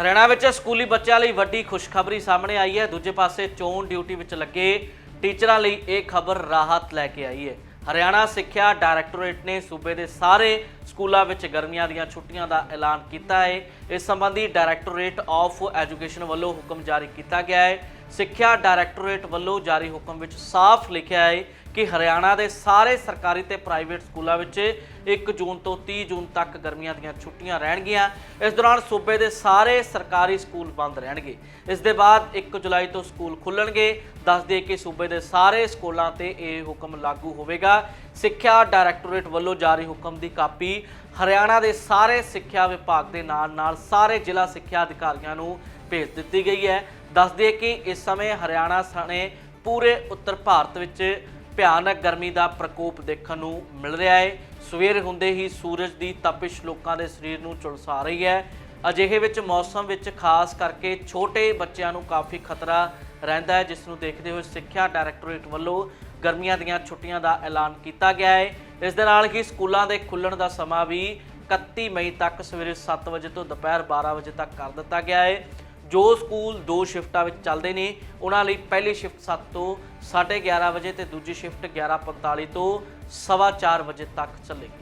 ਹਰਿਆਣਾ ਵਿੱਚ ਸਕੂਲੀ ਬੱਚਿਆਂ ਲਈ ਵੱਡੀ ਖੁਸ਼ਖਬਰੀ ਸਾਹਮਣੇ ਆਈ ਹੈ। ਦੂਜੇ ਪਾਸੇ ਚੋਣ ਡਿਊਟੀ ਵਿੱਚ ਲੱਗੇ ਟੀਚਰਾਂ ਲਈ ਇਹ ਖਬਰ ਰਾਹਤ ਲੈ ਕੇ ਆਈ ਹੈ। ਹਰਿਆਣਾ ਸਿੱਖਿਆ ਡਾਇਰੈਕਟੋਰੇਟ ਨੇ ਸੂਬੇ ਦੇ ਸਾਰੇ ਸਕੂਲਾਂ ਵਿੱਚ ਗਰਮੀਆਂ ਦੀਆਂ ਛੁੱਟੀਆਂ ਦਾ ਐਲਾਨ ਕੀਤਾ ਹੈ। ਇਸ ਸੰਬੰਧੀ ਡਾਇਰੈਕਟੋਰੇਟ ਆਫ ਐਜੂਕੇਸ਼ਨ ਵੱਲੋਂ ਹੁਕਮ ਜਾਰੀ ਕੀਤਾ ਗਿਆ ਹੈ। ਸਿੱਖਿਆ ਡਾਇਰੈਕਟੋਰੇਟ ਵੱਲੋਂ ਜਾਰੀ ਹੁਕਮ ਵਿੱਚ ਸਾਫ਼ ਲਿਖਿਆ ਹੈ ਕਿ ਹਰਿਆਣਾ ਦੇ ਸਾਰੇ ਸਰਕਾਰੀ ਤੇ ਪ੍ਰਾਈਵੇਟ ਸਕੂਲਾਂ ਵਿੱਚ 1 ਜੂਨ ਤੋਂ 30 ਜੂਨ ਤੱਕ ਗਰਮੀਆਂ ਦੀਆਂ ਛੁੱਟੀਆਂ ਰਹਿਣਗੀਆਂ। ਇਸ ਦੌਰਾਨ ਸੂਬੇ ਦੇ ਸਾਰੇ ਸਰਕਾਰੀ ਸਕੂਲ ਬੰਦ ਰਹਿਣਗੇ। ਇਸ ਦੇ ਬਾਅਦ 1 ਜੁਲਾਈ ਤੋਂ ਸਕੂਲ ਖੁੱਲਣਗੇ। ਦੱਸ ਦਈਏ ਕਿ ਸੂਬੇ ਦੇ ਸਾਰੇ ਸਕੂਲਾਂ ਤੇ ਇਹ ਹੁਕਮ ਲਾਗੂ ਹੋਵੇਗਾ। ਸਿੱਖਿਆ ਡਾਇਰੈਕਟੋਰੇਟ ਵੱਲੋਂ ਜਾਰੀ ਹੁਕਮ ਦੀ ਕਾਪੀ ਹਰਿਆਣਾ ਦੇ ਸਾਰੇ ਸਿੱਖਿਆ ਵਿਭਾਗ ਦੇ ਨਾਲ ਨਾਲ ਸਾਰੇ ਜ਼ਿਲ੍ਹਾ ਸਿੱਖਿਆ ਅਧਿਕਾਰੀਆਂ ਨੂੰ ਭੇਜ ਦਿੱਤੀ ਗਈ ਹੈ। ਦੱਸ ਦਈਏ ਕਿ ਇਸ ਸਮੇਂ ਹਰਿਆਣਾ ਸਣੇ ਪੂਰੇ ਉੱਤਰ ਭਾਰਤ ਵਿੱਚ ਭਿਆਨਕ ਗਰਮੀ ਦਾ ਪ੍ਰਕੋਪ ਦੇਖਣ ਨੂੰ ਮਿਲ ਰਿਹਾ ਹੈ। ਸਵੇਰ ਹੁੰਦੇ ਹੀ ਸੂਰਜ ਦੀ ਤਪਿਸ਼ ਲੋਕਾਂ ਦੇ ਸਰੀਰ ਨੂੰ ਝੁਲਸਾ ਰਹੀ ਹੈ। ਅਜਿਹੇ ਵਿੱਚ ਮੌਸਮ ਵਿੱਚ ਖਾਸ ਕਰਕੇ ਛੋਟੇ ਬੱਚਿਆਂ ਨੂੰ ਕਾਫੀ ਖਤਰਾ ਰਹਿੰਦਾ ਹੈ, ਜਿਸ ਨੂੰ ਦੇਖਦੇ ਹੋਏ ਸਿੱਖਿਆ ਡਾਇਰੈਕਟੋਰੇਟ ਵੱਲੋਂ ਗਰਮੀਆਂ ਦੀਆਂ ਛੁੱਟੀਆਂ ਦਾ ਐਲਾਨ ਕੀਤਾ ਗਿਆ ਹੈ। ਇਸ ਦੇ ਨਾਲ ਹੀ ਸਕੂਲਾਂ ਦੇ ਖੁੱਲਣ ਦਾ ਸਮਾਂ ਵੀ 31 ਮਈ ਤੱਕ ਸਵੇਰੇ 7 ਵਜੇ ਤੋਂ ਦੁਪਹਿਰ 12 ਵਜੇ ਤੱਕ ਕਰ ਦਿੱਤਾ ਗਿਆ ਹੈ। ਜੋ ਸਕੂਲ ਦੋ ਸ਼ਿਫਟਾਂ ਵਿੱਚ ਚੱਲਦੇ ਨੇ, ਉਹਨਾਂ ਲਈ ਪਹਿਲੀ ਸ਼ਿਫਟ 7 ਤੋਂ 11:30 ਵਜੇ ਤੇ ਦੂਜੀ ਸ਼ਿਫਟ 11:45 ਤੋਂ 4:30 ਵਜੇ ਤੱਕ ਚੱਲੇਗੀ।